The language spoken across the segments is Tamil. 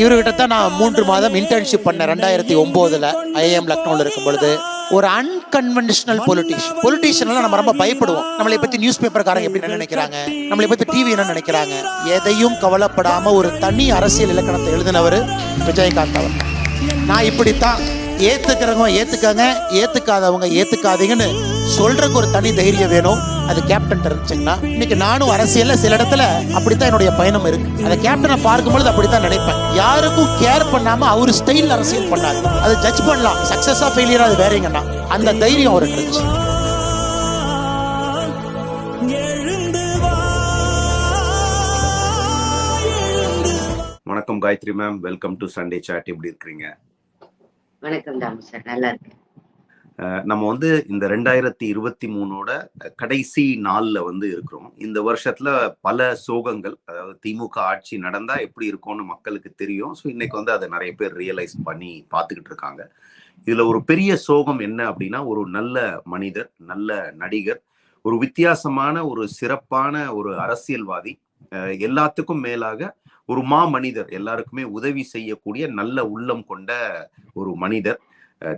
இவர்கிட்ட தான் நான் மூன்று மாதம் இன்டர்ன்ஷிப் பண்ணேன். ரெண்டாயிரத்தி ஒம்போதில் ஐஏஎம் லக்னோவில் இருக்கும் பொழுது ஒரு அன்கன்வென்ஷனல் பொலிட்டிஷியன் பொலிட்டிஷியன்லாம் நம்ம ரொம்ப பயப்படுவோம். நம்மளை பற்றி நியூஸ் பேப்பர்காரங்க எப்படி என்ன நினைக்கிறாங்க? நம்மளை பற்றி டிவி என்ன நினைக்கிறாங்க? எதையும் கவலைப்படாமல் ஒரு தனி அரசியல் இலக்கணத்தை எழுதினவர் விஜயகாந்த் அவர். நான் இப்படித்தான். ஏத்துக்கிறவங்க ஏற்றுக்காங்க ஏத்துக்காதவங்க ஏத்துக்காதீங்கன்னு சொல்றதுக்கு ஒரு தனி தைரியம் வேணும். அது கேப்டன் இருந்துச்சுங்கன்னா இன்னைக்கு நானும் அரசியல்ல சில இடத்துல அப்படித்தான் என்னுடைய பயணம் இருக்கு. அந்த கேப்டனை பார்க்கும்பொழுது அப்படித்தான் நினைப்பேன். யாருக்கும் கேர் பண்ணாம அவர் ஸ்டைல் அரசியல் பண்ணாரு. அது ஜட்ஜ் பண்ணலாம். சக்சஸா ஃபெயிலியரா அது வேறீங்கன்னா அந்த தைரியம் அவருக்கு இருந்துச்சு. வணக்கம் Gayathri ma'am welcome to Sunday chat எப்படி இருக்கிறீங்க? வணக்கம் தாமு சார். நல்லா இருக்கேன். நம்ம வந்து இந்த ரெண்டாயிரத்தி இருபத்தி மூணோட கடைசி நாளில் வந்து இருக்கிறோம். இந்த வருஷத்துல பல சோகங்கள் அதாவது திமுக ஆட்சி நடந்தா எப்படி இருக்கும்னு மக்களுக்கு தெரியும். ஸோ இன்னைக்கு வந்து அதை நிறைய பேர் ரியலைஸ் பண்ணி பார்த்துக்கிட்டு இருக்காங்க. இதுல ஒரு பெரிய சோகம் என்ன அப்படின்னா ஒரு நல்ல மனிதர் நல்ல நடிகர் ஒரு வித்தியாசமான ஒரு சிறப்பான ஒரு அரசியல்வாதி எல்லாத்துக்கும் மேலாக ஒரு மா மனிதர் எல்லாருக்குமே உதவி செய்யக்கூடிய நல்ல உள்ளம் கொண்ட ஒரு மனிதர்.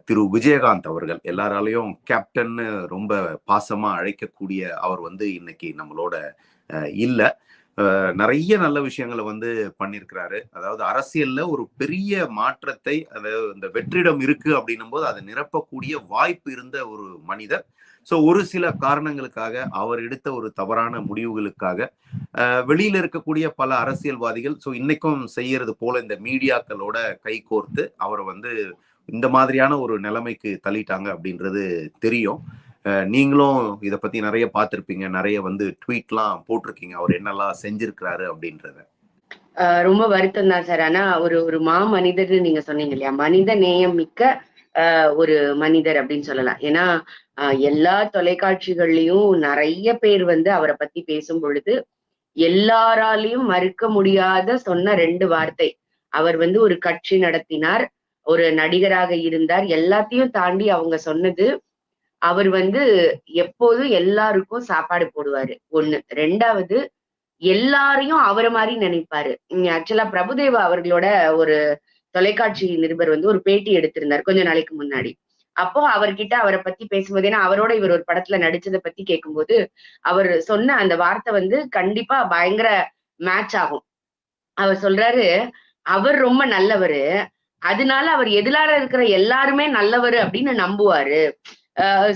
திரு விஜயகாந்த் அவர்கள் எல்லாராலையும் கேப்டன்னு ரொம்ப பாசமா அழைக்கக்கூடிய அவர் வந்து இன்னைக்கு நம்மளோட அஹ், நிறைய நல்ல விஷயங்களை வந்து பண்ணியிருக்கிறாரு. அதாவது அரசியல்ல ஒரு பெரிய மாற்றத்தை அதாவது இந்த வெற்றிடம் இருக்கு அப்படின்னும் போது அதை நிரப்பக்கூடிய வாய்ப்பு இருந்த ஒரு மனிதர். ஸோ ஒரு சில காரணங்களுக்காக அவர் எடுத்த ஒரு தவறான முடிவுகளுக்காக அஹ், வெளியில இருக்கக்கூடிய பல அரசியல்வாதிகள் ஸோ இன்னைக்கும் செய்யறது போல இந்த மீடியாக்களோட கை கோர்த்து அவரை வந்து இந்த மாதிரியான ஒரு நிலைமைக்கு தள்ளிட்டாங்க அப்படின்றது தெரியும். நீங்களும் இதை பத்தி நிறைய பார்த்திருப்பீங்க. நிறைய வந்து ட்வீட்லாம் போட்டிருக்கீங்க. அவர் என்னெல்லாம் செஞ்சிருக்கிறாரு அப்படின்றத. ஆஹ் ரொம்ப வருத்தம் தான் சார். ஆனா ஒரு ஒரு மா மனிதர்னு நீங்க சொன்னீங்க இல்லையா? மனித நேயம் மிக்க ஒரு மனிதர் அப்படின்னு சொல்லலாம். ஏன்னா ஆஹ் எல்லா தொலைக்காட்சிகள்லயும் நிறைய பேர் வந்து அவரை பத்தி பேசும் பொழுது எல்லாராலையும் மறுக்க முடியாத சொன்ன ரெண்டு வார்த்தை. அவர் வந்து ஒரு கட்சி நடத்தினார். ஒரு நடிகராக இருந்தார். எல்லாத்தையும் தாண்டி அவங்க சொன்னது அவர் வந்து எப்போதும் எல்லாருக்கும் சாப்பாடு போடுவாரு. ஒண்ணு. ரெண்டாவது எல்லாரையும் அவரை மாதிரி நினைப்பாரு. ஆக்சுவலா பிரபுதேவா அவர்களோட ஒரு தொலைக்காட்சி நிருபர் வந்து ஒரு பேட்டி எடுத்திருந்தார் கொஞ்ச நாளைக்கு முன்னாடி. அப்போ அவர்கிட்ட அவரை பத்தி பேசும்போது ஏன்னா அவரோட இவர் ஒரு படத்துல நடிச்சதை பத்தி கேட்கும்போது அவர் சொன்ன அந்த வார்த்தை வந்து கண்டிப்பா பயங்கர மேட்ச் ஆகும். அவர் சொல்றாரு அவர் ரொம்ப நல்லவரு. அதனால அவர் எதிரால இருக்கிற எல்லாருமே நல்லவர் அப்படின்னு நம்புவாரு.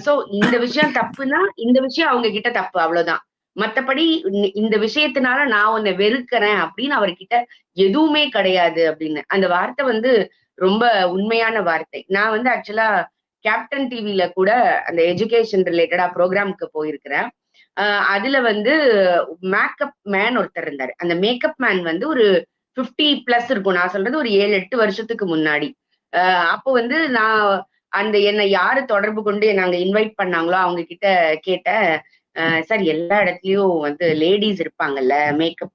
சோ இந்த விஷயம் தப்புன்னா இந்த விஷயம் அவங்க கிட்ட தப்பு அவ்வளவுதான். மத்தபடி இந்த- விஷயத்தினால நான் உன்னை வெறுக்கிறேன் அப்படின்னு அவர்கிட்ட எதுவுமே கிடையாது அப்படின்னு. அந்த வார்த்தை வந்து ரொம்ப உண்மையான வார்த்தை. நான் வந்து ஆக்சுவலா கேப்டன் டிவில கூட அந்த எஜுகேஷன் ரிலேட்டடா ப்ரோக்ராமுக்கு போயிருக்கிறேன். ஆஹ் அதுல வந்து மேக்கப் மேன் ஒருத்தர் இருந்தாரு. அந்த மேக்கப் மேன் வந்து ஒரு 50 பிளஸ் இருக்கும். நான் சொல்றது ஒரு ஏழு எட்டு வருஷத்துக்கு முன்னாடி. ஆஹ் அப்போ வந்து நான் அந்த என்னை யாரு தொடர்பு கொண்டு நாங்க இன்வைட் பண்ணாங்களோ அவங்க கிட்ட கேட்டேன் சார் எல்லா இடத்துலயும் வந்து லேடிஸ் இருப்பாங்கல்ல மேக்கப்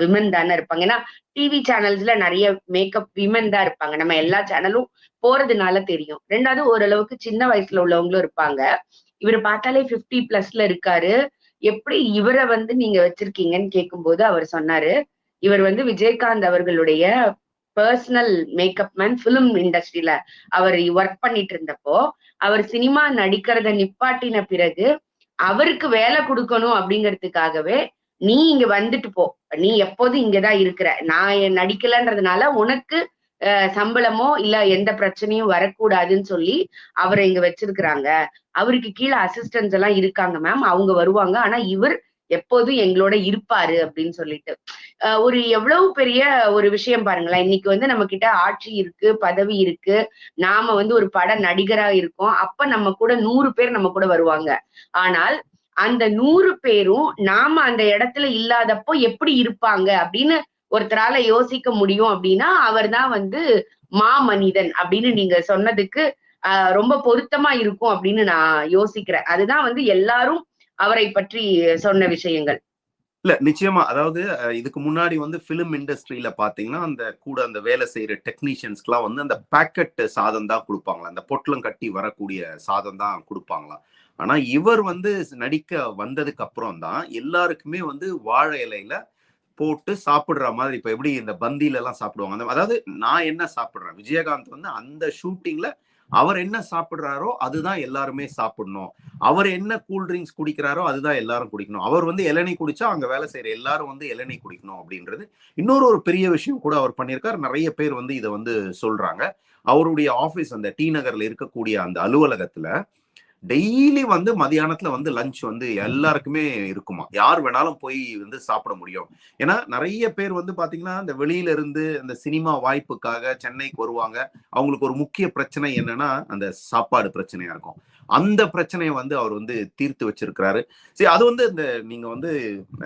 விமன் தானே இருப்பாங்க. ஏன்னா டிவி சேனல்ஸ்ல நிறைய மேக்கப் விமன் தான் இருப்பாங்க. நம்ம எல்லா சேனலும் போறதுனால தெரியும். ரெண்டாவது ஓரளவுக்கு சின்ன வயசுல உள்ளவங்களும் இருப்பாங்க. இவர் பார்த்தாலே 50 பிளஸ்ல இருக்காரு. எப்படி இவரை வந்து நீங்க வச்சிருக்கீங்கன்னு கேட்கும்போது அவர் சொன்னாரு இவர் வந்து விஜயகாந்த் அவர்களுடைய பர்சனல் மேக்கப் மேன் பிலிம் இண்டஸ்ட்ரியில அவர் ஒர்க் பண்ணிட்டு இருந்தப்போ அவர் சினிமா நடிக்கிறத நிப்பாட்டின பிறகு அவருக்கு வேலை கொடுக்கணும் அப்படிங்கிறதுக்காகவே நீ இங்க வந்துட்டு போ. நீ எப்போதும் இங்கதான் இருக்கிற. நான் நடிக்கலன்றதுனால உனக்கு அஹ், சம்பளமோ இல்ல எந்த பிரச்சனையும் வரக்கூடாதுன்னு சொல்லி அவரை இங்க வச்சிருக்கிறாங்க. அவருக்கு கீழே அசிஸ்டன்ஸ் எல்லாம் இருக்காங்க மேம் அவங்க வருவாங்க. ஆனா இவர் எப்போதும் எங்களோட இருப்பாரு அப்படின்னு சொல்லிட்டு. அஹ், ஒரு எவ்வளவு பெரிய ஒரு விஷயம் பாருங்களேன். இன்னைக்கு வந்து நம்ம கிட்ட ஆட்சி இருக்கு பதவி இருக்கு. நாம வந்து ஒரு பட நடிகரா இருக்கோம். அப்ப நம்ம கூட நூறு பேர் நம்ம கூட வருவாங்க. ஆனால் அந்த நூறு பேரும் நாம அந்த இடத்துல இல்லாதப்போ எப்படி இருப்பாங்க அப்படின்னு ஒருத்தரால யோசிக்க முடியும் அப்படின்னா அவர்தான் வந்து மா மனிதன் அப்படின்னு நீங்க சொன்னதுக்கு ஆஹ் ரொம்ப பொருத்தமா இருக்கும் அப்படின்னு நான் யோசிக்கிறேன். அதுதான் வந்து எல்லாரும் அவரை பற்றி சொன்ன விஷயங்கள். இல்ல நிச்சயமா. அதாவது இதுக்கு முன்னாடி வந்து பிலிம் இண்டஸ்ட்ரியில பாத்தீங்கன்னா அந்த கூட அந்த வேலை செய்யற டெக்னீஷியன்ஸ்க்குலாம் வந்து அந்த பேக்கெட் சாதம் தான் கொடுப்பாங்களா அந்த பொட்டலம் கட்டி வரக்கூடிய சாதம் தான் கொடுப்பாங்களாம். ஆனா இவர் வந்து நடிக்க வந்ததுக்கு அப்புறம் தான் எல்லாருக்குமே வந்து வாழை இலையில போட்டு சாப்பிடுற மாதிரி இப்ப எப்படி இந்த பந்தியில எல்லாம் சாப்பிடுவாங்க அதாவது நான் என்ன சாப்பிடுறேன்? விஜயகாந்த் வந்து அந்த ஷூட்டிங்ல அவர் என்ன சாப்பிடுறாரோ அதுதான் எல்லாருமே சாப்பிடணும். அவர் என்ன கூல் ட்ரிங்க்ஸ் குடிக்கிறாரோ அதுதான் எல்லாரும் குடிக்கணும். அவர் வந்து இளநீ குடிச்சா அங்க வேலை செய்யற எல்லாரும் வந்து இளநீ குடிக்கணும் அப்படின்றது இன்னொரு ஒரு பெரிய விஷயம் கூட அவர் பண்ணியிருக்காரு. நிறைய பேர் வந்து இதை வந்து சொல்றாங்க. அவருடைய ஆபீஸ் அந்த டி நகர்ல இருக்கக்கூடிய அந்த அலுவலகத்துல டெய்லி வந்து மதியானத்துல வந்து லஞ்ச் வந்து எல்லாருக்குமே இருக்குமா? யார் வேணாலும் போய் வந்து சாப்பிட முடியும். ஏன்னா நிறைய பேர் வந்து பாத்தீங்கன்னா இந்த வெளியில இருந்து அந்த சினிமா வாய்ப்புக்காக சென்னைக்கு வருவாங்க. அவங்களுக்கு ஒரு முக்கிய பிரச்சனை என்னன்னா அந்த சாப்பாடு பிரச்சனையா இருக்கும். அந்த பிரச்சனையை வந்து அவர் வந்து தீர்த்து வச்சிருக்கிறாரு. சரி அது வந்து இந்த நீங்க வந்து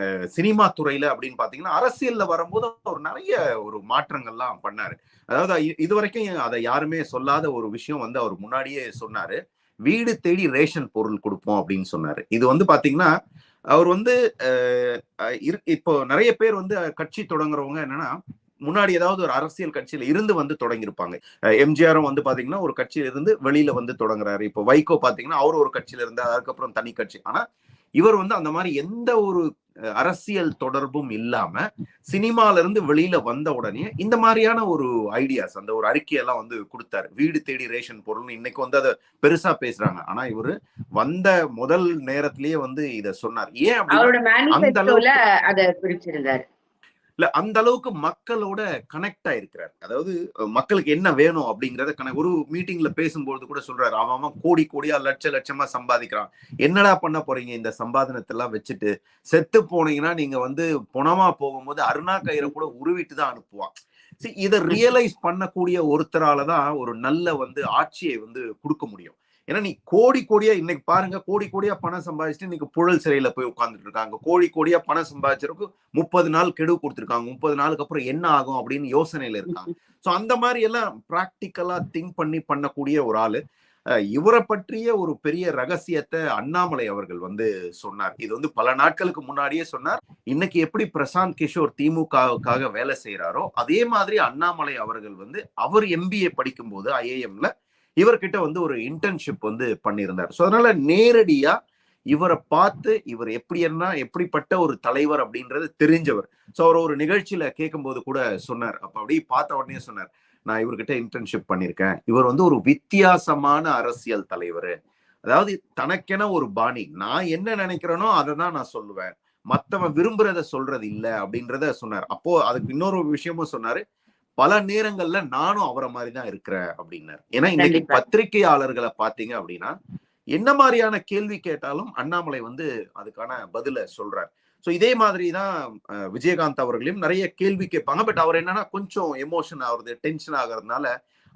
அஹ், சினிமா துறையில அப்படின்னு பாத்தீங்கன்னா அரசியல்ல வரும்போது அவர் நிறைய ஒரு மாற்றங்கள்லாம் பண்ணாரு. அதாவது இது வரைக்கும் அதை யாருமே சொல்லாத ஒரு விஷயம் வந்து அவர் முன்னாடியே சொன்னாரு. வீடு தேடி ரேஷன் பொருள் கொடுப்போம் அப்படின்னு சொன்னாரு. இது வந்து பாத்தீங்கன்னா அவர் வந்து அஹ், இரு- இப்போ நிறைய பேர் வந்து கட்சி தொடங்குறவங்க என்னன்னா முன்னாடி ஏதாவது ஒரு அரசியல் கட்சியில இருந்து வந்து தொடங்கியிருப்பாங்க. எம்ஜிஆரும் வந்து பாத்தீங்கன்னா ஒரு கட்சியில இருந்து வெளியில வந்து தொடங்குறாரு. இப்போ வைகோ பாத்தீங்கன்னா அவர் ஒரு கட்சியில இருந்து அதுக்கப்புறம் தனி கட்சி. ஆனா இவர் வந்து அந்த மாதிரி எந்த ஒரு அரசியல் தொடர்பும் இல்லாம சினிமால இருந்து வெளியில வந்த உடனே இந்த மாதிரியான ஒரு ஐடியாஸ் அந்த ஒரு அறிக்கையெல்லாம் வந்து கொடுத்தாரு. வீடு தேடி ரேஷன் பொருள் இன்னைக்கு வந்து அதை பெருசா பேசுறாங்க. ஆனா இவரு வந்த முதல் நேரத்திலேயே வந்து இத சொன்னார். ஏன் மேனிஃபெஸ்டோல அளவுக்கு- இல்ல அந்த அளவுக்கு மக்களோட கனெக்ட் ஆயிருக்கிறார் அதாவது மக்களுக்கு என்ன வேணும் அப்படிங்கறத கணக்கு ஒரு மீட்டிங்ல பேசும்போது கூட சொல்றாரு. அவன் கோடி கோடியா லட்ச லட்சமா சம்பாதிக்கிறான். என்னடா பண்ண போறீங்க இந்த சம்பாதனத்தை எல்லாம் வச்சுட்டு? செத்து போனீங்கன்னா நீங்க வந்து புனமா போகும்போது அருணா கயிறை கூட உருவிட்டு தான் அனுப்புவான். See, இதை ரியலைஸ் பண்ணக்கூடிய ஒருத்தரால தான் ஒரு நல்ல வந்து ஆட்சியை வந்து கொடுக்க முடியும். ஏன்னா நீ கோடி கோடியா இன்னைக்கு பாருங்க கோடி கோடியா பணம் சம்பாதிச்சுட்டு இன்னைக்கு புழல் சிறையில போய் உட்கார்ந்துட்டு இருக்காங்க. கோடி கோடியா பணம் சம்பாதிச்சிருக்கு முப்பது நாள் கெடு கொடுத்துருக்காங்க. முப்பது நாளுக்கு அப்புறம் என்ன ஆகும் அப்படின்னு யோசனையில இருக்காங்க. சோ அந்த மாதிரி எல்லாம் பிராக்டிக்கலா திங்க் பண்ணி பண்ணக்கூடிய ஒரு ஆளு இவரை பற்றிய ஒரு பெரிய ரகசியத்தை அண்ணாமலை அவர்கள் வந்து சொன்னார். இது வந்து பல நாட்களுக்கு முன்னாடியே சொன்னார். இன்னைக்கு எப்படி பிரசாந்த் கிஷோர் திமுகவுக்காக வேலை செய்யறாரோ அதே மாதிரி அண்ணாமலை அவர்கள் வந்து அவர் எம்பிஏ படிக்கும்போது ஐஏஎம்ல இவர்கிட்ட வந்து ஒரு இன்டர்ன்ஷிப் வந்து பண்ணியிருந்தார். ஸோ அதனால நேரடியா இவரை பார்த்து இவர் எப்படி என்ன எப்படிப்பட்ட ஒரு தலைவர் அப்படின்றது தெரிஞ்சவர். ஸோ அவர் ஒரு நிகழ்ச்சியில கேட்கும்போது கூட சொன்னார். அப்ப அப்படியே பார்த்த உடனே சொன்னார் நான் இவர்கிட்ட இன்டர்ன்ஷிப் பண்ணியிருக்கேன். இவர் வந்து ஒரு வித்தியாசமான அரசியல் தலைவர். அதாவது தனக்கென ஒரு பாணி. நான் என்ன நினைக்கிறேனோ அதை தான் நான் சொல்லுவேன். மத்தவன் விரும்புறத சொல்றது இல்லை அப்படின்றத சொன்னார். அப்போ அதுக்கு இன்னொரு விஷயமும் சொன்னாரு. பல நேரங்கள்ல நானும் அவரை மாதிரி தான் இருக்கிறேன் அப்படின்னாரு. ஏன்னா இன்னைக்கு. பத்திரிகையாளர்களை பாத்தீங்க அப்படின்னா என்ன மாதிரியான கேள்வி கேட்டாலும் அண்ணாமலை வந்து அதுக்கான பதில சொல்றார். சோ இதே மாதிரி தான் விஜயகாந்த் அவர்களையும் நிறைய கேள்வி கேட்பாங்க. பட் அவர் என்னன்னா கொஞ்சம் எமோஷன் ஆகுறது டென்ஷன் ஆகுறதுனால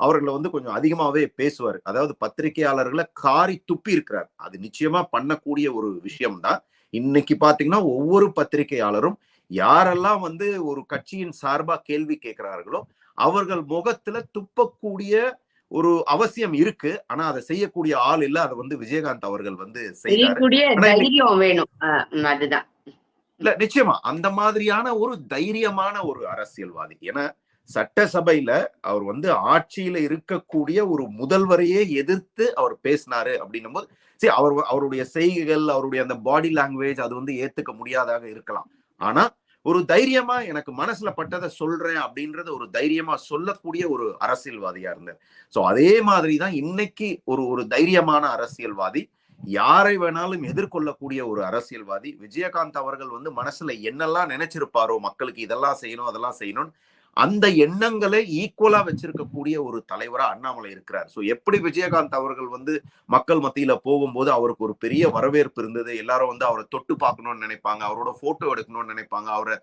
அவர்களை வந்து கொஞ்சம் அதிகமாவே பேசுவார். அதாவது பத்திரிகையாளர்களை காரி துப்பி இருக்கிறார். அது நிச்சயமா பண்ணக்கூடிய ஒரு விஷயம்தான். இன்னைக்கு பாத்தீங்கன்னா ஒவ்வொரு பத்திரிகையாளரும் யாரெல்லாம் வந்து ஒரு கட்சியின் சார்பா கேள்வி கேட்கிறார்களோ அவர்கள் முகத்துல துப்பக்கூடிய ஒரு அவசியம் இருக்கு. ஆனா அதை செய்யக்கூடிய ஆள் இல்ல. அதை வந்து விஜயகாந்த் அவர்கள் வந்து செய்யறாரு இல்ல நிச்சயமா. அந்த மாதிரியான ஒரு தைரியமான ஒரு அரசியல்வாதி. ஏன்னா சட்டசபையில அவர் வந்து ஆட்சியில இருக்கக்கூடிய ஒரு முதல்வரையே எதிர்த்து அவர் பேசினாரு அப்படின்னும் போது சரி அவர் அவருடைய செய்கைகள் அவருடைய அந்த பாடி லாங்குவேஜ் அது வந்து ஏத்துக்க முடியாதாக இருக்கலாம். ஆனா ஒரு தைரியமா எனக்கு மனசுல பட்டதை சொல்றேன் அப்படின்றத ஒரு தைரியமா சொல்லக்கூடிய ஒரு அரசியல்வாதியா இருந்தார் சோ அதே மாதிரிதான் இன்னைக்கு ஒரு ஒரு தைரியமான அரசியல்வாதி யாரை வேணாலும் எதிர்கொள்ளக்கூடிய ஒரு அரசியல்வாதி விஜயகாந்த் அவர்கள் வந்து மனசுல என்னெல்லாம் நினைச்சிருப்பாரோ மக்களுக்கு இதெல்லாம் செய்யணும் அதெல்லாம் செய்யணும் அந்த எண்ணங்களை ஈக்குவலா வச்சிருக்கக்கூடிய ஒரு தலைவரா அண்ணாமலை இருக்கிறார். சோ எப்படி விஜயகாந்த் அவர்கள் வந்து மக்கள் மத்தியில போகும்போது அவருக்கு ஒரு பெரிய வரவேற்பு இருந்தது எல்லாரும் வந்து அவரை தொட்டு பார்க்கணும்னு நினைப்பாங்க அவரோட போட்டோ எடுக்கணும்னு நினைப்பாங்க அவரை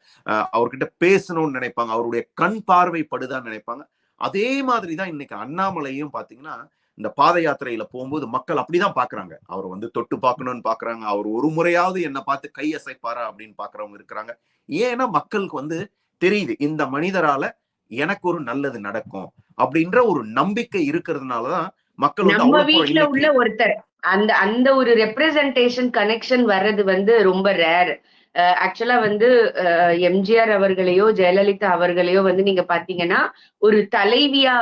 அவர்கிட்ட பேசணும்னு நினைப்பாங்க அவருடைய கண் பார்வை படுதான்னு நினைப்பாங்க. அதே மாதிரிதான் இன்னைக்கு அண்ணாமலையும் பாத்தீங்கன்னா இந்த பாத யாத்திரையில போகும்போது மக்கள் அப்படிதான் பாக்குறாங்க. அவர் வந்து தொட்டு பார்க்கணும்னு பாக்குறாங்க அவர் ஒரு முறையாவது என்னை பார்த்து கை அசைப்பாரா அப்படின்னு பாக்குறவங்க இருக்கிறாங்க. ஏன்னா மக்களுக்கு வந்து தெரியுது இந்த மனிதரால எனக்கு ஒரு நல்லது நடக்கும் அப்படின்ற ஒரு நம்பிக்கை இருக்கிறதுனாலதான் மக்கள் நம்ம இன்னைக்கு- உள்ள ஒருத்தர். அந்த அந்த ஒரு ரெப்ரசன்டேஷன் கனெக்ஷன் வர்றது வந்து ரொம்ப ரேர் ஆக்சுவலா வந்து எம்ஜிஆர் அவர்களையோ ஜெயலலிதா அவர்களையோ வந்து நீங்க பாத்தீங்கன்னா ஒரு தலைவியா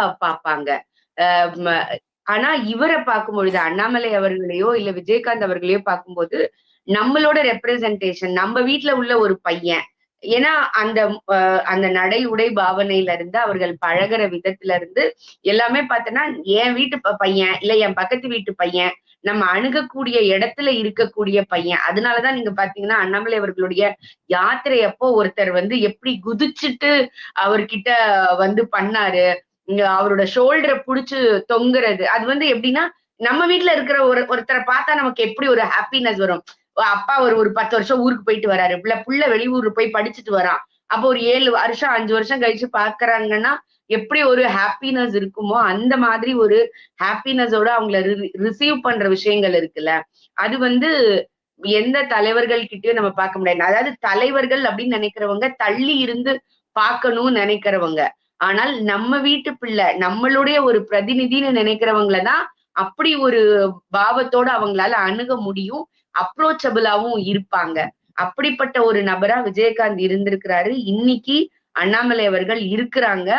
ம- ஆனா இவரை பார்க்கும் பொழுது அண்ணாமலை அவர்களையோ இல்ல விஜயகாந்த் அவர்களையோ பார்க்கும்போது நம்மளோட ரெப்ரசன்டேஷன் நம்ம வீட்ல உள்ள ஒரு பையன் ஏன்னா அந்த அஹ், அந்த நடை உடை பாவனையில இருந்து அவர்கள் பழகுற விதத்துல இருந்து எல்லாமே பார்த்தோன்னா என் வீட்டு பையன் இல்ல என் பக்கத்து வீட்டு பையன் நம்ம அணுகக்கூடிய இடத்துல இருக்கக்கூடிய பையன். அதனாலதான் நீங்க பாத்தீங்கன்னா அண்ணாமலை அவர்களுடைய யாத்திரை அப்போ ஒருத்தர் வந்து எப்படி குதிச்சுட்டு அவர்கிட்ட வந்து பண்ணாரு. இங்க அவரோட ஷோல்டரை புடிச்சு தொங்குறது. அது வந்து எப்படின்னா நம்ம வீட்டுல இருக்கிற ஒரு ஒருத்தரை பார்த்தா நமக்கு எப்படி ஒரு ஹாப்பினஸ் வரும். அப்பா ஒரு ஒரு பத்து வருஷம் ஊருக்கு போயிட்டு வராரு. பிள்ளை புள்ள வெளியூர் போய் படிச்சுட்டு வரான். அப்போ ஒரு ஏழு வருஷம் அஞ்சு வருஷம் கழிச்சு பாக்குறாங்கன்னா எப்படி ஒரு ஹாப்பினஸ் இருக்குமோ அந்த மாதிரி ஒரு ஹாப்பினஸோட அவங்கள ரிசீவ் பண்ற விஷயங்கள் இருக்குல்ல. அது வந்து எந்த தலைவர்கள் கிட்டயும் நம்ம பார்க்க முடியாது. அதாவது தலைவர்கள் அப்படின்னு நினைக்கிறவங்க தள்ளி இருந்து பார்க்கணும்னு நினைக்கிறவங்க. ஆனால் நம்ம வீட்டு பிள்ளை நம்மளுடைய ஒரு பிரதிநிதின்னு நினைக்கிறவங்களதான் அப்படி ஒரு பாவத்தோட அவங்களால அணுக முடியும். அப்ரோச்சபிளாவும் இருப்பாங்க. அப்படிப்பட்ட ஒரு நபரா விஜயகாந்த் இருந்திருக்கிறாரு. இன்னைக்கு அண்ணாமலை அவர்கள் இருக்கிறாங்க.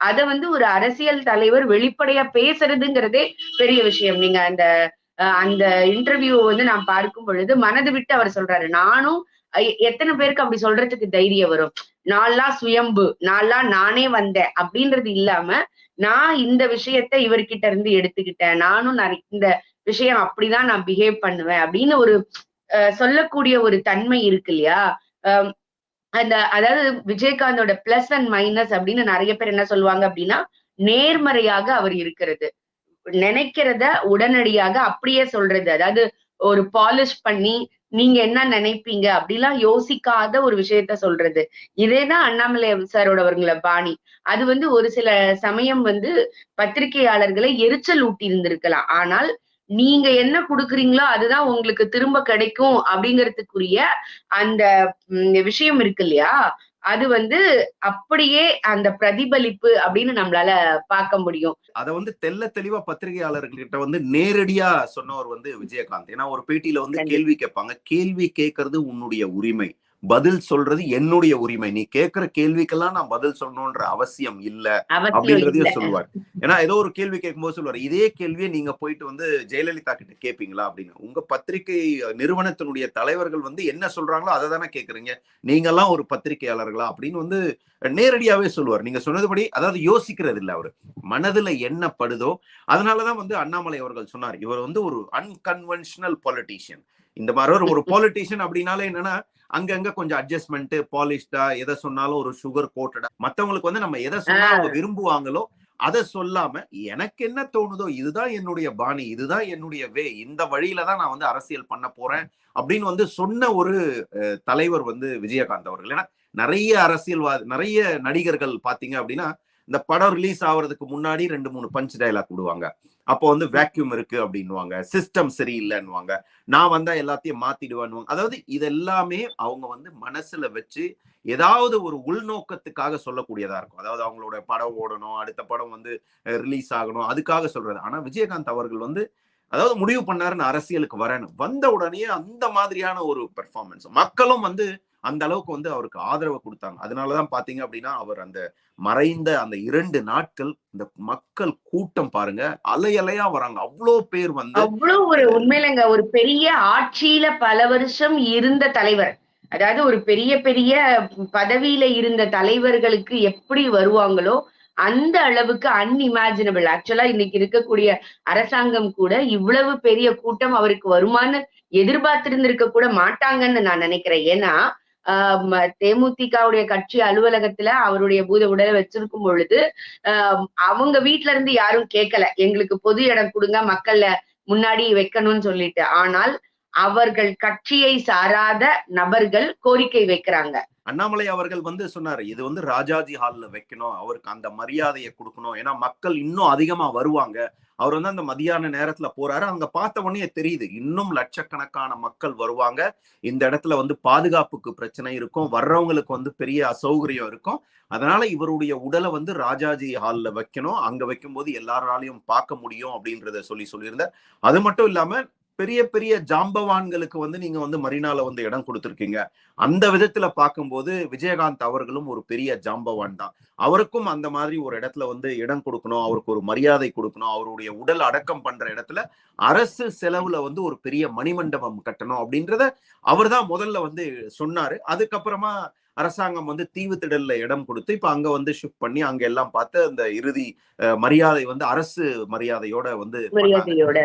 அத வந்து ஒரு அரசியல் தலைவர் வெளிப்படையா பேசுறதுங்கிறதே பெரிய விஷயம். நீங்க அந்த அஹ், அந்த இன்டர்வியூ வந்து நான் பார்க்கும் பொழுது மனது விட்டு அவர் சொல்றாரு. நானும் எத்தனை பேருக்கு அப்படி சொல்றதுக்கு தைரியம் வரும்? நான்லாம் சுயம்பு நான்லாம் நானே வந்தேன் அப்படின்றது இல்லாம நான் இந்த விஷயத்த இவர்கிட்ட இருந்து எடுத்துக்கிட்டேன். நானும் நிறைய இந்த விஷயம் அப்படிதான் நான் பிஹேவ் பண்ணுவேன் அப்படின்னு ஒரு அஹ், சொல்லக்கூடிய ஒரு தன்மை இருக்கு இல்லையா? அந்த அதாவது விஜயகாந்தோட பிளஸ் அண்ட் மைனஸ் அப்படின்னு நிறைய பேர் என்ன சொல்லுவாங்க அப்படின்னா நேர்மறையாக அவர் இருக்கிறது. நினைக்கிறத உடனடியாக அப்படியே சொல்றது. அதாவது ஒரு பாலிஷ் பண்ணி நீங்க என்ன நினைப்பீங்க அப்படிலாம் யோசிக்காத ஒரு விஷயத்த சொல்றது. இதேதான் அண்ணாமலை சாரோட அவங்கள பாணி. அது வந்து ஒரு சில சமயம் வந்து பத்திரிகையாளர்களை எரிச்சல் ஊட்டி இருந்திருக்கலாம் ஆனால் நீங்க என்ன கொடுக்குறீங்களோ அதுதான் உங்களுக்கு திரும்ப கிடைக்கும் அப்படிங்கிறதுக்குரிய அந்த விஷயம் இருக்கு இல்லையா? அது வந்து அப்படியே அந்த பிரதிபலிப்பு அப்படின்னு நம்மளால பார்க்க முடியும். அதை வந்து தெள்ள தெளிவா பத்திரிகையாளர்கள்கிட்ட வந்து நேரடியா சொன்னவர் வந்து விஜயகாந்த். ஏன்னா ஒரு பேட்டியில வந்து. கேள்வி கேட்பாங்க. கேள்வி கேட்கறது உன்னுடைய உரிமை. பதில் சொல்றது என்னுடைய உரிமை. நீ கேட்கிற கேள்விக்கெல்லாம் நான் பதில் சொல்லணும்ன்ற அவசியம் இல்ல அப்படின்றதையும் சொல்லுவார். ஏன்னா ஏதோ ஒரு கேள்வி கேட்கும்போது சொல்லுவார் இதே கேள்வியை நீங்க போயிட்டு வந்து ஜெயலலிதா கிட்ட கேட்பீங்களா அப்படின்னு. உங்க பத்திரிகை நிறுவனத்தினுடைய தலைவர்கள் வந்து என்ன சொல்றாங்களோ அதை தானே கேக்குறீங்க நீங்கெல்லாம் ஒரு பத்திரிகையாளர்களா அப்படின்னு வந்து நேரடியாவே சொல்லுவார். நீங்க சொன்னதுபடி அதாவது யோசிக்கிறது இல்ல அவரு. மனதுல என்ன படுதோ அதனாலதான் வந்து அண்ணாமலை அவர்கள் சொன்னார். இவர் வந்து ஒரு அன்கன்வென்ஷனல் பொலிட்டீஷியன் இந்த மாதிரி ஒரு- ஒரு பொலிட்டீஷியன் அப்படின்னாலே என்னன்னா அங்கங்க கொஞ்சம் அட்ஜஸ்ட்மெண்ட் பாலிஷ்டா எதை சொன்னாலும் ஒரு சுகர் கோட்டடா மத்தவங்களுக்கு வந்து நம்ம எதை சொன்னா அவங்க விரும்புவாங்களோ அதை சொல்லாம எனக்கு என்ன தோணுதோ இதுதான் என்னுடைய பாணி இதுதான் என்னுடைய வே இந்த வழியில தான் நான் வந்து அரசியல் பண்ண போறேன் அப்படின்னு வந்து சொன்ன ஒரு தலைவர் வந்து விஜயகாந்த் அவர்கள். ஏன்னா நிறைய அரசியல்வாதி நிறைய நடிகர்கள் பாத்தீங்க அப்படின்னா இந்த படம் ரிலீஸ் ஆகுறதுக்கு முன்னாடி ரெண்டு மூணு பஞ்ச் டயலாக் விடுவாங்க. அப்போ வந்து வேக்யூம் இருக்கு அப்படின்னுவாங்க. சிஸ்டம் சரியில்லைன்னுவாங்க. நான் வந்தா எல்லாத்தையும் மாத்திடுவேன்னு அதாவது இதெல்லாமே அவங்க வந்து மனசுல வச்சு ஏதாவது ஒரு உள்நோக்கத்துக்காக சொல்லக்கூடியதா இருக்கும். அதாவது அவங்களோட படம் ஓடணும் அடுத்த படம் வந்து ரிலீஸ் ஆகணும் அதுக்காக சொல்றது. ஆனா விஜயகாந்த் அவர்கள் வந்து அதாவது முடிவு பண்ணாருன்னு அரசியலுக்கு வரேன்னு வந்த உடனே அந்த மாதிரியான ஒரு பெர்ஃபார்மன்ஸ் மக்களும் வந்து அந்த அளவுக்கு வந்து அவருக்கு ஆதரவு கொடுத்தாங்க. அதனாலதான் பாத்தீங்க அப்படின்னா அவர் அந்த மறைந்த அந்த இரண்டு நாட்கள் இந்த மக்கள் கூட்டம் பாருங்க அலை அலையா வராங்க. அவ்வளோ பேர் வந்து அவ்வளவு ஒரு உண்மையிலங்க ஒரு பெரிய ஆட்சியில பல வருஷம் இருந்த தலைவர். அதாவது ஒரு பெரிய பெரிய பதவியில இருந்த தலைவர்களுக்கு எப்படி வருவாங்களோ அந்த அளவுக்கு அன்இமேஜினபிள் ஆக்சுவலா இன்னைக்கு இருக்கக்கூடிய அரசாங்கம் கூட இவ்வளவு பெரிய கூட்டம் அவருக்கு வருமான்னு எதிர்பார்த்திருந்திருக்க கூட மாட்டாங்கன்னு நான் நினைக்கிறேன். ஏன்னா தேமுதிகவுடைய கட்சி அலுவலகத்துல அவருடைய பூத உடலை வச்சிருக்கும் பொழுது ஆஹ் அவங்க வீட்டுல இருந்து யாரும் கேட்கல. எங்களுக்கு பொது இடம் கொடுங்க மக்கள்ல முன்னாடி வைக்கணும்னு சொல்லிட்டு. ஆனால் அவர்கள் கட்சியை சாராத நபர்கள் கோரிக்கை வைக்கிறாங்க. அண்ணாமலை அவர்கள் வந்து சொன்னாரு இது வந்து ராஜாஜி ஹால்ல வைக்கணும் அவருக்கு அந்த மரியாதையை கொடுக்கணும். ஏன்னா மக்கள் இன்னும் அதிகமா வருவாங்க. அவர் வந்து அந்த மதியான நேரத்துல போறாரு. அங்க பார்த்த உடனே தெரியுது இன்னும் லட்சக்கணக்கான மக்கள் வருவாங்க. இந்த இடத்துல வந்து பாதுகாப்புக்கு பிரச்சனை இருக்கும். வர்றவங்களுக்கு வந்து பெரிய அசௌகரியம் இருக்கும். அதனால இவருடைய உடலை வந்து ராஜாஜி ஹால்ல வைக்கணும். அங்க வைக்கும்போது எல்லாராலையும் பார்க்க முடியும் அப்படின்றத சொல்லி சொல்லியிருந்தார். அது மட்டும் இல்லாம பெரிய பெரிய ஜாம்பவான்களுக்கு வந்து நீங்க வந்து மரினால வந்து இடம் கொடுத்துருக்கீங்க. அந்த விதத்துல பார்க்கும்போது விஜயகாந்த் அவர்களும் ஒரு பெரிய ஜாம்பவான் தான். அவருக்கும் அந்த மாதிரி ஒரு இடத்துல வந்து இடம் கொடுக்கணும் அவருக்கு ஒரு மரியாதை கொடுக்கணும் அவருடைய உடல் அடக்கம் பண்ற இடத்துல அரசு செலவுல வந்து ஒரு பெரிய மணிமண்டபம் கட்டணும் அப்படின்றத அவர் தான் முதல்ல வந்து சொன்னாரு. அதுக்கப்புறமா அரசாங்கம் வந்து தீவுத்திடல்ல இடம் கொடுத்து இப்ப அங்க வந்து ஷிஃப்ட் பண்ணி அங்க எல்லாம் பார்த்து அந்த இறுதி மரியாதை வந்து அரசு மரியாதையோட வந்து மரியாதையோட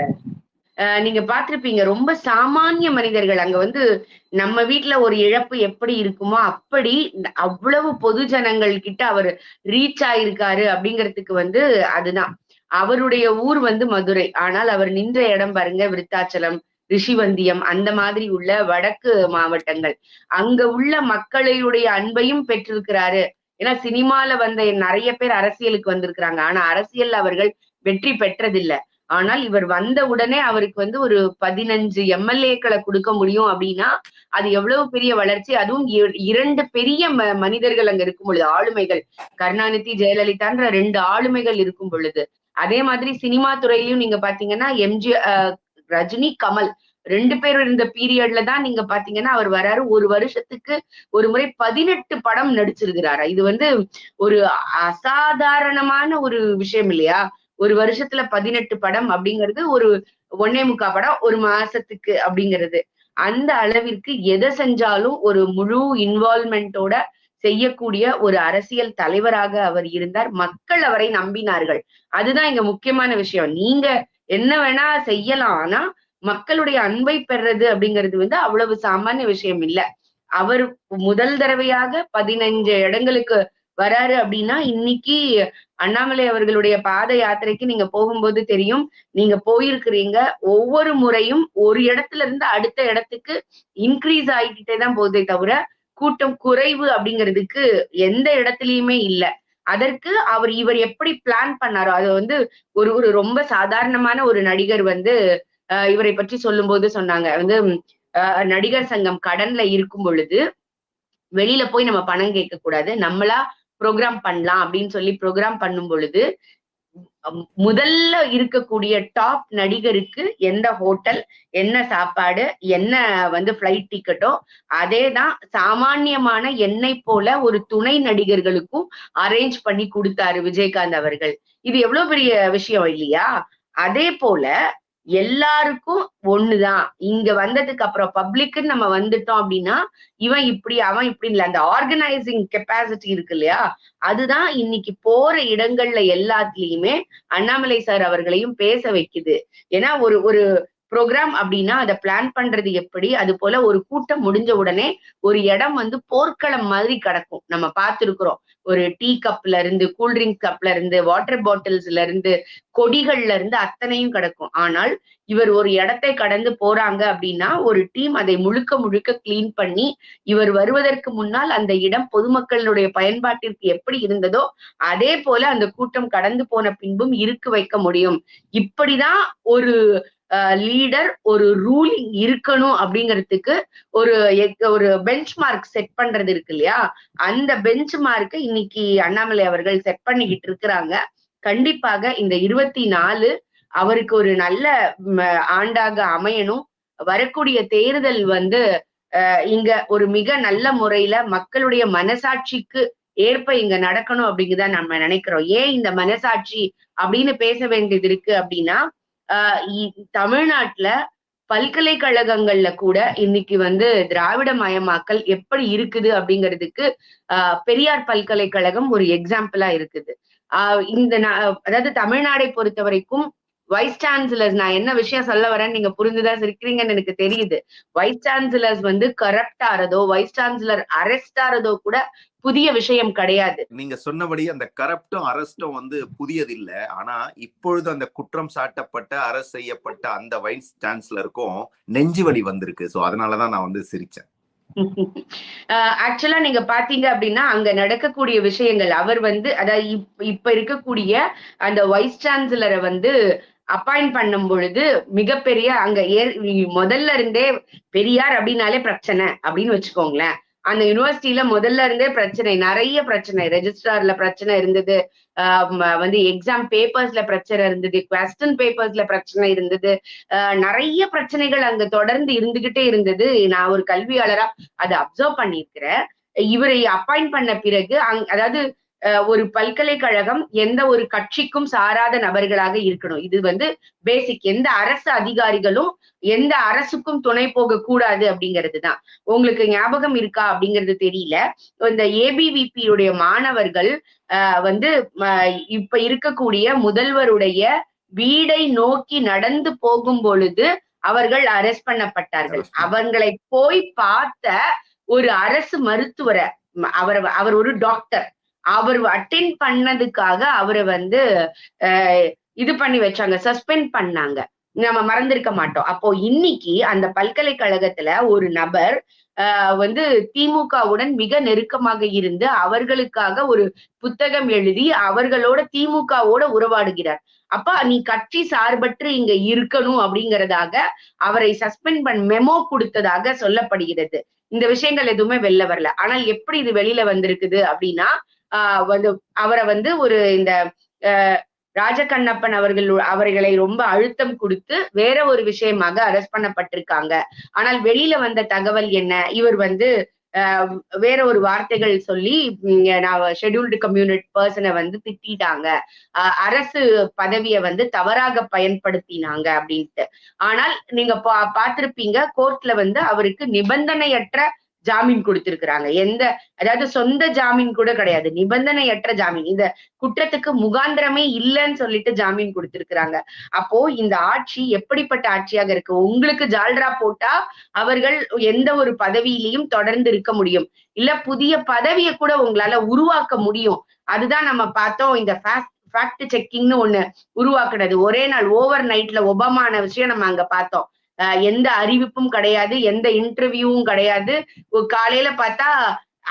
நீங்க பார்த்திருப்பீங்க ரொம்ப சாமானிய மனிதர்கள் அங்க வந்து நம்ம வீட்டுல ஒரு இழப்பு எப்படி இருக்குமோ அப்படி அவ்வளவு பொது ஜனங்கள் கிட்ட அவர் ரீச் ஆயிருக்காரு அப்படிங்கிறதுக்கு வந்து அதுதான். அவருடைய ஊர் வந்து மதுரை. ஆனால் அவர் நின்ற இடம் பாருங்க விருத்தாச்சலம் ரிஷிவந்தியம் அந்த மாதிரி உள்ள வடக்கு மாவட்டங்கள். அங்க உள்ள மக்களையுடைய அன்பையும் பெற்றிருக்கிறாரு. ஏன்னா சினிமால வந்த நிறைய பேர் அரசியலுக்கு வந்திருக்கிறாங்க. ஆனா அரசியல் அவர்கள் வெற்றி பெற்றதில்லை. ஆனால் இவர் வந்த உடனே அவருக்கு வந்து ஒரு பதினஞ்சு எம்எல்ஏக்களை கொடுக்க முடியும் அப்படின்னா அது எவ்வளவு பெரிய வளர்ச்சி? அதுவும் இரண்டு பெரிய ம- மனிதர்கள் அங்க இருக்கும் பொழுது ஆளுமைகள். கருணாநிதி ஜெயலலிதான்ற ரெண்டு ஆளுமைகள் இருக்கும் பொழுது. அதே மாதிரி சினிமா துறையிலயும் நீங்க பாத்தீங்கன்னா எம்ஜி அஹ், ரஜினி கமல் ரெண்டு பேர் இருந்த பீரியட்ல தான் நீங்க பாத்தீங்கன்னா அவர் வராரு. ஒரு வருஷத்துக்கு ஒரு முறை பதினெட்டு படம் நடிச்சிருக்கிறாரு? இது வந்து ஒரு அசாதாரணமான ஒரு விஷயம் இல்லையா? ஒரு வருஷத்துல பதினெட்டு படம் அப்படிங்கிறது ஒரு ஒன்னே முக்கா படம் ஒரு மாசத்துக்கு அப்படிங்கிறது. அந்த அளவிற்கு எதை செஞ்சாலும் ஒரு முழு இன்வால்மெண்டோட செய்யக்கூடிய ஒரு அரசியல் தலைவராக அவர் இருந்தார். மக்கள் அவரை நம்பினார்கள். அதுதான் இங்க முக்கியமான விஷயம். நீங்க என்ன வேணா செய்யலாம். ஆனா மக்களுடைய அன்பை பெறது அப்படிங்கிறது வந்து அவ்வளவு சாமானிய விஷயம் இல்ல. அவர் முதல் தடவையாக பதினைஞ்சு இடங்களுக்கு வராரு அப்படின்னா இன்னைக்கு அண்ணாமலை அவர்களுடைய பாத யாத்திரைக்கு நீங்க போகும்போது தெரியும். நீங்க போயிருக்கிறீங்க. ஒவ்வொரு முறையும் ஒரு இடத்துல இருந்து அடுத்த இடத்துக்கு இன்க்ரீஸ் ஆகிக்கிட்டே தான் போதே தவிர கூட்டம் குறைவு அப்படிங்கிறதுக்கு எந்த இடத்துலயுமே இல்ல. அதற்கு அவர் இவர் எப்படி பிளான் பண்ணாரோ அது வந்து ஒரு ஒரு ரொம்ப சாதாரணமான ஒரு நடிகர் வந்து இவரை பற்றி சொல்லும் போது சொன்னாங்க. வந்து நடிகர் சங்கம் கடன்ல இருக்கும் பொழுது வெளியில போய் நம்ம பணம் கேட்க கூடாது நம்மளா ப்ரோக்ராம் பண்ணலாம் அப்படின்னு சொல்லி ப்ரோக்ராம் பண்ணும் பொழுது முதல்ல இருக்கக்கூடிய டாப் நடிகருக்கு எந்த ஹோட்டல் என்ன சாப்பாடு என்ன வந்து ஃப்ளைட் டிக்கெட்டோ அதே தான் சாமானியமான என்னை போல ஒரு துணை நடிகர்களுக்கும் அரேஞ்ச் பண்ணி கொடுத்தாரு விஜயகாந்த் அவர்கள். இது எவ்வளவு பெரிய விஷயம் இல்லையா? அதே போல எல்லாருக்கும் ஒண்ணுதான். இங்க வந்ததுக்கு அப்புறம் பப்ளிக்குன்னு நம்ம வந்துட்டோம் அப்படின்னா இவன் இப்படி அவன் இப்படி இல்லை. அந்த ஆர்கனைசிங் கெப்பாசிட்டி இருக்கு இல்லையா? அதுதான் இன்னைக்கு போற இடங்கள்ல எல்லாத்துலயுமே அண்ணாமலை சார் அவர்களையும் பேச வைக்குது. ஏன்னா ஒரு ஒரு ப்ரோக்ராம் அப்படின்னா அதை பிளான் பண்றது எப்படி? அது போல ஒரு கூட்டம் முடிஞ்ச உடனே ஒரு இடம் வந்து போர்க்களம் மாதிரி கிடக்கும். நம்ம பார்த்துருக்குறோம். ஒரு டீ கப்ல இருந்து கூல்ட்ரிங்க் கப்ல இருந்து வாட்டர் பாட்டில்ஸ்ல இருந்து கொடிகள்ல இருந்து அத்தனையும் கிடக்கும். ஆனால் இவர் ஒரு இடத்தை கடந்து போறாங்க அப்படின்னா ஒரு டீம் அதை முழுக்க முழுக்க கிளீன் பண்ணி இவர் வருவதற்கு முன்னால் அந்த இடம் பொதுமக்களுடைய பயன்பாட்டிற்கு எப்படி இருந்ததோ அதே போல அந்த கூட்டம் கடந்து போன பின்பும் இருக்கு வைக்க முடியும். இப்படிதான் ஒரு லீடர் ஒரு ரூலிங் இருக்கணும் அப்படிங்கிறதுக்கு ஒரு ஒரு பெஞ்ச் மார்க் செட் பண்றது இருக்கு இல்லையா? அந்த பெஞ்ச் மார்க்கை இன்னைக்கு அண்ணாமலை அவர்கள் செட் பண்ணிக்கிட்டு இருக்கிறாங்க. கண்டிப்பாக இந்த இருபத்தி நாலு அவருக்கு ஒரு நல்ல ஆண்டாக அமையணும். வரக்கூடிய தேர்தல் வந்து இங்க ஒரு மிக நல்ல முறையில மக்களுடைய மனசாட்சிக்கு ஏற்ப இங்க நடக்கணும் அப்படிங்குதான் நம்ம நினைக்கிறோம். ஏன் இந்த மனசாட்சி அப்படின்னு பேச வேண்டியது இருக்கு அப்படின்னா தமிழ்நாட்டுல பல்கலைக்கழகங்கள்ல கூட இன்னைக்கு வந்து திராவிட மயமாக்கல் எப்படி இருக்குது அப்படிங்கிறதுக்கு ஆஹ் பெரியார் பல்கலைக்கழகம் ஒரு எக்ஸாம்பிளா இருக்குது. ஆஹ் இந்த நா- அதாவது தமிழ்நாடை பொறுத்த வரைக்கும் வைஸ் சான்சலர்ஸ் நான் என்ன விஷயம் சொல்ல வரேன்னு நீங்க புரிஞ்சுதான் சிரிக்கிறீங்கன்னு எனக்கு தெரியுது. வைஸ் சான்சலர்ஸ் வந்து கரப்ட் ஆறதோ வைஸ் சான்சலர் அரெஸ்ட் ஆறதோ கூட புதிய விஷயம் கிடையாது. நீங்க சொன்னபடி அந்த கரப்டும் அரஸ்டும் வந்து புதியதில்லை. ஆனா இப்பொழுது அந்த குற்றம் சாட்டப்பட்ட அரசு செய்யப்பட்ட அந்த வைஸ் சான்சலருக்கும் நெஞ்சு வலி வந்திருக்கு. சோ அதனாலதான் நான் வந்து சிரிச்சேன். ஆக்சுவலா நீங்க பாத்தீங்க அப்படின்னா அங்க நடக்கக்கூடிய விஷயங்கள் அவர் வந்து அதாவது இப்- இப்ப இருக்கக்கூடிய அந்த வைஸ் சான்சலரை வந்து அப்பாயிண்ட் பண்ணும் பொழுது மிகப்பெரிய அங்க முதல்ல இருந்தே பெரியார் அப்படின்னாலே பிரச்சனை அப்படின்னு வச்சுக்கோங்களேன். அந்த யூனிவர்சிட்டியில முதல்ல இருந்தே பிரச்சனை நிறைய பிரச்சனை. ரெஜிஸ்ட்ரார்ல பிரச்சனை இருந்தது. ஆஹ் வந்து எக்ஸாம் பேப்பர்ஸ்ல பிரச்சனை இருந்தது. கொஸ்டின் பேப்பர்ஸ்ல பிரச்சனை இருந்தது. நிறைய பிரச்சனைகள் அங்க தொடர்ந்து இருந்துகிட்டே இருந்தது. நான் ஒரு கல்வியாளரா அதை அப்சர்வ் பண்ணியிருக்கிறேன். இவரை அப்பாயிண்ட் பண்ண பிறகு அங் அதாவது ஒரு பல்கலைக்கழகம் எந்த ஒரு கட்சிக்கும் சாராத நபர்களாக இருக்கணும். இது வந்து பேசிக் எந்த அரசு அதிகாரிகளும் எந்த அரசுக்கும் துணை போக கூடாது அப்படிங்கிறது தான். உங்களுக்கு ஞாபகம் இருக்கா அப்படிங்கிறது தெரியல. இந்த ஏபிவிபி உடைய மாணவர்கள் வந்து இப்ப இருக்கக்கூடிய முதல்வருடைய வீடை நோக்கி நடந்து போகும் பொழுது அவர்கள் அரெஸ்ட் பண்ணப்பட்டார்கள். அவங்களை போய் பார்த்த ஒரு அரசு மருத்துவரை அவர் அவர் ஒரு டாக்டர் அவர் அட்டென்ட் பண்ணதுக்காக அவரை வந்து இது பண்ணி வச்சாங்க சஸ்பெண்ட் பண்ணாங்க. நம்ம மறந்திருக்க மாட்டோம். அப்போ இன்னைக்கு அந்த பல்கலைக்கழகத்துல ஒரு நபர் ஆஹ் வந்து திமுகவுடன் மிக நெருக்கமாக இருந்து அவர்களுக்காக ஒரு புத்தகம் எழுதி அவர்களோட திமுகவோட உறவாடுகிறார். அப்ப நீ கட்சி சார்பற்று இங்க இருக்கணும் அப்படிங்கறதாக அவரை சஸ்பெண்ட் பண் மெமோ கொடுத்ததாக சொல்லப்படுகிறது. இந்த விஷயங்கள் எதுவுமே வெளில வரல. ஆனால் எப்படி இது வெளியில வந்திருக்குது அப்படின்னா ஆஹ் வந்து அவரை வந்து ஒரு இந்த ஆஹ் ராஜகண்ணப்பன் அவர்கள் அவர்களை ரொம்ப அழுத்தம் கொடுத்து வேற ஒரு விஷயமாக அரெஸ்ட் பண்ணப்பட்டிருக்காங்க. ஆனால் வெளியில வந்த தகவல் என்ன? இவர் வந்து ஆஹ் வேற ஒரு வார்த்தைகள் சொல்லி நான் ஷெடியூல்டு கம்யூனிட் பர்சனை வந்து திட்டாங்க அரசு பதவியை வந்து தவறாக பயன்படுத்தினாங்க அப்படின்ட்டு. ஆனால் நீங்க பா பார்த்திருப்பீங்க கோர்ட்ல வந்து அவருக்கு நிபந்தனையற்ற ஜாமீன் கொடுத்திருக்கிறாங்க. எந்த அதாவது சொந்த ஜாமீன் கூட கிடையாது. நிபந்தனையற்ற ஜாமீன். இந்த குற்றத்துக்கு முகாந்திரமே இல்லைன்னு சொல்லிட்டு ஜாமீன் கொடுத்திருக்கிறாங்க. அப்போ இந்த ஆட்சி எப்படிப்பட்ட ஆட்சியாக இருக்கு? உங்களுக்கு ஜால்ரா போட்டா அவர்கள் எந்த ஒரு பதவியிலையும் தொடர்ந்து இருக்க முடியும். இல்ல புதிய பதவியை கூட உங்களால உருவாக்க முடியும். அதுதான் நம்ம பார்த்தோம். இந்த ஃபேக்ட் செக்கிங்னு ஒண்ணு உருவாக்குனது. ஒரே நாள் ஓவர் நைட்ல ஒபாமான விஷயம் நம்ம அங்க பார்த்தோம். எந்த அறிவிப்பும் கிடையாது எந்த இன்டர்வியூவும் கிடையாது. காலையில பார்த்தா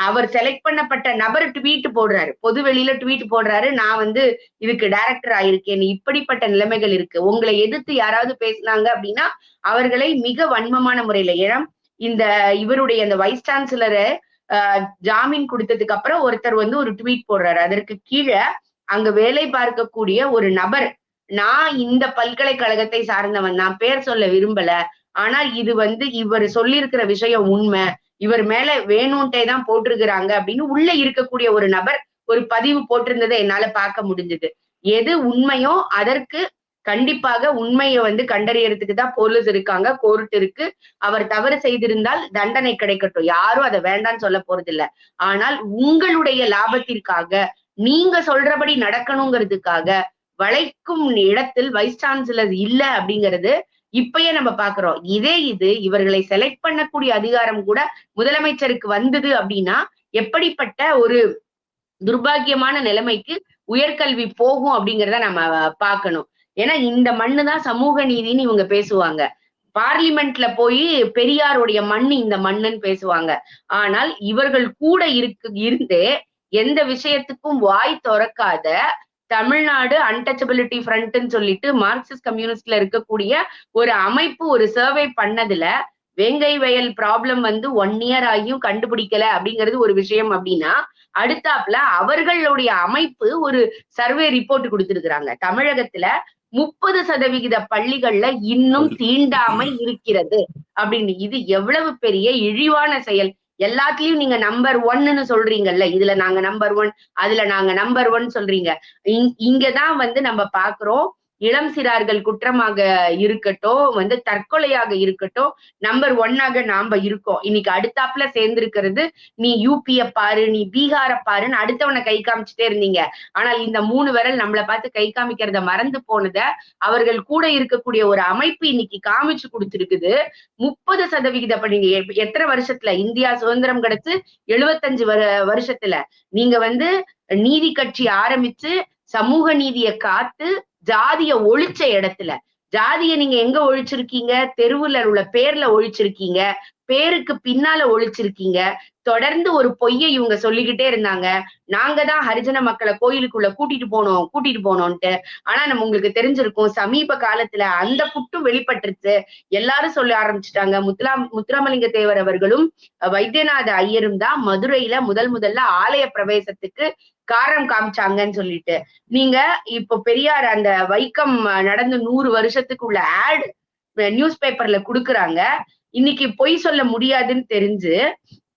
அவர் செலக்ட் பண்ணப்பட்ட நபர் ட்வீட் போடுறாரு. பொது வெளியில ட்வீட் போடுறாரு. நான் வந்து இதுக்கு டைரக்டர் ஆயிருக்கேன். இப்படிப்பட்ட நிலைமைகள் இருக்கு. உங்களை எதிர்த்து யாராவது பேசினாங்க அப்படின்னா அவர்களை மிக வன்மமான முறையில ஏன்னா இந்த இவருடைய அந்த வைஸ் சான்சலரை ஜாமீன் கொடுத்ததுக்கு அப்புறம் ஒருத்தர் வந்து ஒரு ட்வீட் போடுறாரு. அதற்கு கீழே அங்க வேலை பார்க்கக்கூடிய ஒரு நபர் நான் இந்த பல்கலைக்கழகத்தை சார்ந்தவன் நான் பேர் சொல்ல விரும்பல. ஆனால் இது வந்து இவர் சொல்லியிருக்கிற விஷயம் உண்மை. இவர் மேல வேணும்ட்டே தான் போட்டிருக்கிறாங்க அப்படின்னு உள்ள இருக்கக்கூடிய ஒரு நபர் ஒரு பதிவு போட்டிருந்ததை என்னால பார்க்க முடிஞ்சது. எது உண்மையோ அதற்கு கண்டிப்பாக உண்மையை வந்து கண்டறியறதுக்கு தான் போலீஸ் இருக்காங்க கோர்ட் இருக்கு. அவர் தவறு செய்திருந்தால் தண்டனை கிடைக்கட்டும். யாரும் அதை வேண்டாம்னு சொல்ல போறதில்ல. ஆனால் உங்களுடைய லாபத்திற்காக நீங்க சொல்றபடி நடக்கணுங்கிறதுக்காக வளைக்கும் இடத்தில் வைஸ் சான்சலர் இல்ல அப்படிங்கிறது இப்பயே நம்ம பாக்குறோம் இதே இது இவர்களை செலக்ட் பண்ணக்கூடிய அதிகாரம் கூட முதலமைச்சருக்கு வந்தது அப்படின்னா எப்படிப்பட்ட ஒரு துர்பாக்கியமான நிலைமைக்கு உயர்கல்வி போகும் அப்படிங்கிறத நம்ம பார்க்கணும். ஏன்னா இந்த மண்ணு தான் சமூக நீதின்னு இவங்க பேசுவாங்க. பார்லிமெண்ட்ல போய் பெரியாருடைய மண்ணு இந்த மண்ணுன்னு பேசுவாங்க. ஆனால் இவர்கள் கூட இருக்கு இருந்தே எந்த விஷயத்துக்கும் வாய் திறக்காத தமிழ்நாடு அன்டச்சபிலிட்டி ஃப்ரண்ட்னு சொல்லிட்டு மார்க்சிஸ்ட் கம்யூனிஸ்ட்ல இருக்கக்கூடிய ஒரு அமைப்பு ஒரு சர்வே பண்ணதுல வேங்கை வயல் ப்ராப்ளம் வந்து ஒன் இயர் ஆகியும் கண்டுபிடிக்கல அப்படிங்கிறது ஒரு விஷயம் அப்படின்னா அடுத்தாப்புல அவர்களுடைய அமைப்பு ஒரு சர்வே ரிப்போர்ட் கொடுத்திருக்கிறாங்க. தமிழகத்துல முப்பது சதவிகித பள்ளிகள்ல இன்னும் தீண்டாமை இருக்கிறது. அப்படின்னு இது எவ்வளவு பெரிய இழிவான செயல்? எல்லாத்துலயும் நீங்க நம்பர் ஒன்னு சொல்றீங்கல்ல இதுல நாங்க நம்பர் ஒன் அதுல நாங்க நம்பர் ஒன் சொல்றீங்க. இங்- இங்கதான் வந்து நம்ம பாக்குறோம். இளம் சிறார்கள் குற்றமாக இருக்கட்டும் வந்து தற்கொலையாக இருக்கட்டும் நம்பர் ஒன்னாக நாம இருக்கோம். இன்னைக்கு அடுத்தாப்புல சேர்ந்திருக்கிறது நீ யூபிய பாரு நீ பீகார பாருன்னு அடுத்தவனை கை காமிச்சுட்டே இருந்தீங்க. ஆனால் இந்த மூணு விரல் நம்மளை பார்த்து கை காமிக்கிறத மறந்து போனத அவர்கள் கூட இருக்கக்கூடிய ஒரு அமைப்பு இன்னைக்கு காமிச்சு கொடுத்துருக்குது. முப்பது சதவிகித நீங்க எத்தனை வருஷத்துல இந்தியா சுதந்திரம் கிடைச்சு? எழுபத்தஞ்சு வரு வருஷத்துல. நீங்க வந்து நீதி கட்சி ஆரம்பிச்சு சமூக நீதியை காத்து ஜாதிய ஒழிச்ச இடத்துல ஜாதிய நீங்க எங்க ஒழிச்சிருக்கீங்க? தெருவுல உள்ள பேர்ல ஒழிச்சிருக்கீங்க? பேருக்கு பின்னால ஒழிச்சிருக்கீங்க? தொடர்ந்து ஒரு பொய்யை இவங்க சொல்லிக்கிட்டே இருந்தாங்க. நாங்க தான் ஹரிஜன மக்களை கோயிலுக்குள்ள கூட்டிட்டு போனோம் கூட்டிட்டு போனோம்ட்டு ஆனா நம்ம உங்களுக்கு தெரிஞ்சிருக்கும் சமீப காலத்துல அந்த குட்டும் வெளிப்பட்டுருச்சு. எல்லாரும் சொல்ல ஆரம்பிச்சிட்டாங்க. முத்துலா முத்துராமலிங்க தேவர் அவர்களும் வைத்தியநாத ஐயரும் தான் மதுரையில முதல் முதல்ல ஆலய பிரவேசத்துக்கு காரணம் காமிச்சாங்கன்னு சொல்லிட்டு. நீங்க இப்போ பெரியார் அந்த வைக்கம் நடந்து நூறு வருஷத்துக்குள்ள ஆட் நியூஸ் பேப்பர்ல குடுக்குறாங்க. இன்னைக்கு பொய் சொல்ல முடியாதுன்னு தெரிஞ்சு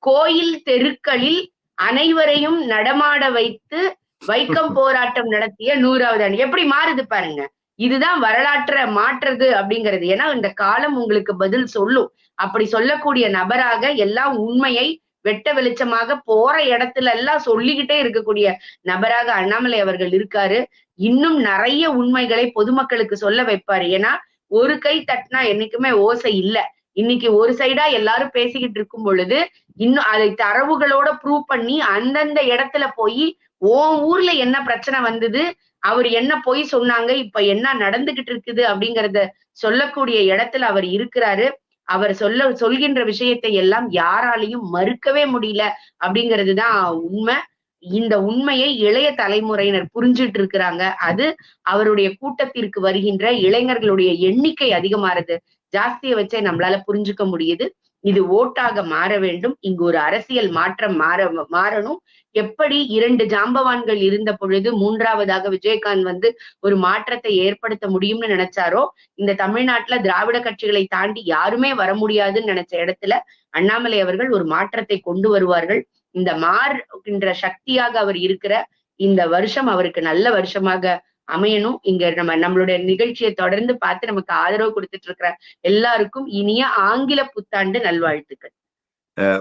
கோயில் தெருக்களில் அனைவரையும் நடமாட வைத்து வைக்கம் போராட்டம் நடத்திய நூறாவது ஆண்டு எப்படி மாறுது பாருங்க. இதுதான் வரலாற்றை மாற்றுறது அப்படிங்கிறது. ஏன்னா இந்த காலம் உங்களுக்கு பதில் சொல்லும். அப்படி சொல்லக்கூடிய நபராக எல்லாம் உண்மையை வெட்ட வெளிச்சமாக போற இடத்துல எல்லாம் சொல்லிக்கிட்டே இருக்கக்கூடிய நபராக அண்ணாமலை அவர்கள் இருக்காரு. இன்னும் நிறைய உண்மைகளை பொதுமக்களுக்கு சொல்ல வைப்பாரு. ஏன்னா ஒரு கை தட்டினா என்னைக்குமே ஓசை இல்ல. இன்னைக்கு ஒரு சைடா எல்லாரும் பேசிக்கிட்டு இருக்கும் பொழுது இன்னும் அதை தரவுகளோட ப்ரூவ் பண்ணி அந்தந்த இடத்துல போய் உன் ஊர்ல என்ன பிரச்சனை வந்தது? அவர் என்ன பொய் சொன்னாங்க? இப்ப என்ன நடந்துகிட்டு இருக்குது? அப்படிங்கறத சொல்லக்கூடிய இடத்துல அவர் இருக்கிறாரு. அவர் சொல்ல சொல்கின்ற விஷயத்தை எல்லாம் யாராலையும் மறுக்கவே முடியல அப்படிங்கிறது தான் உண்மை. இந்த உண்மையை இளைய தலைமுறையினர் புரிஞ்சிட்டு இருக்கிறாங்க. அது அவருடைய கூட்டத்திற்கு வருகின்ற இளைஞர்களுடைய எண்ணிக்கை அதிகமாறது ஜாஸ்தியை வச்சே நம்மளால புரிஞ்சுக்க முடியுது. இது ஓட்டாக மாற வேண்டும். இங்கு ஒரு அரசியல் மாற்றம் மாற மாறணும். எப்படி இரண்டு ஜாம்பவான்கள் இருந்த பொழுது மூன்றாவதாக விஜயகாந்த் வந்து ஒரு மாற்றத்தை ஏற்படுத்த முடியும்னு நினைச்சாரோ இந்த தமிழ்நாட்டுல திராவிட கட்சிகளை தாண்டி யாருமே வர முடியாதுன்னு நினைச்ச இடத்துல அண்ணாமலை அவர்கள் ஒரு மாற்றத்தை கொண்டு வருவார்கள். இந்த மாறுகின்ற சக்தியாக அவர் இருக்கிற இந்த வருஷம் அவருக்கு நல்ல வருஷமாக அமையணும். இங்க நம்ம நம்மளுடைய நிகழ்ச்சியை தொடர்ந்து பார்த்து நமக்கு ஆதரவு கொடுத்துட்டு இருக்கிற எல்லாருக்கும் இனிய ஆங்கில புத்தாண்டு நல்வாழ்த்துக்கள்.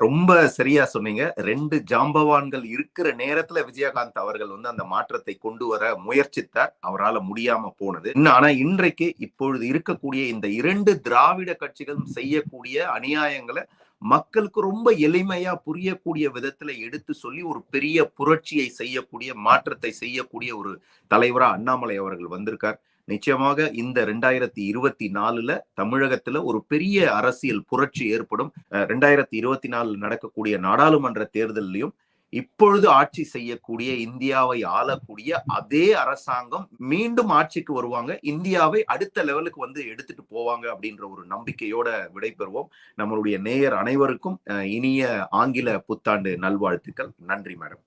ரொம்ப சரியா சொன்னீங்க. ரெண்டு ஜாம்பவான்கள் இருக்கிற நேரத்துல விஜயகாந்த் அவர்கள் வந்து அந்த மாற்றத்தை கொண்டு வர முயற்சித்தார். அவரால் முடியாம போனது. இன்னும் ஆனா இன்றைக்கு இப்பொழுது இருக்கக்கூடிய இந்த இரண்டு திராவிட கட்சிகளும் செய்யக்கூடிய அநியாயங்களை மக்களுக்கு ரொம்ப எளிமையா புரியக்கூடிய விதத்துல எடுத்து சொல்லி ஒரு பெரிய புரட்சியை செய்யக்கூடிய மாற்றத்தை செய்யக்கூடிய ஒரு தலைவரா அண்ணாமலை அவர்கள் வந்திருக்கார். நிச்சயமாக இந்த ரெண்டாயிரத்தி இருபத்தி நாலுல தமிழகத்துல ஒரு பெரிய அரசியல் புரட்சி ஏற்படும். ரெண்டாயிரத்தி இருபத்தி நாலுல நடக்கக்கூடிய நாடாளுமன்ற தேர்தலையும் இப்பொழுது ஆட்சி செய்யக்கூடிய இந்தியாவை ஆளக்கூடிய அதே அரசாங்கம் மீண்டும் ஆட்சிக்கு வருவாங்க. இந்தியாவை அடுத்த லெவலுக்கு வந்து எடுத்துட்டு போவாங்க அப்படின்ற ஒரு நம்பிக்கையோட விடைபெறுவோம். நம்மளுடைய நேயர் அனைவருக்கும் இனிய ஆங்கில புத்தாண்டு நல்வாழ்த்துக்கள். நன்றி மேடம்.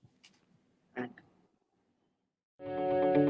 Thank you.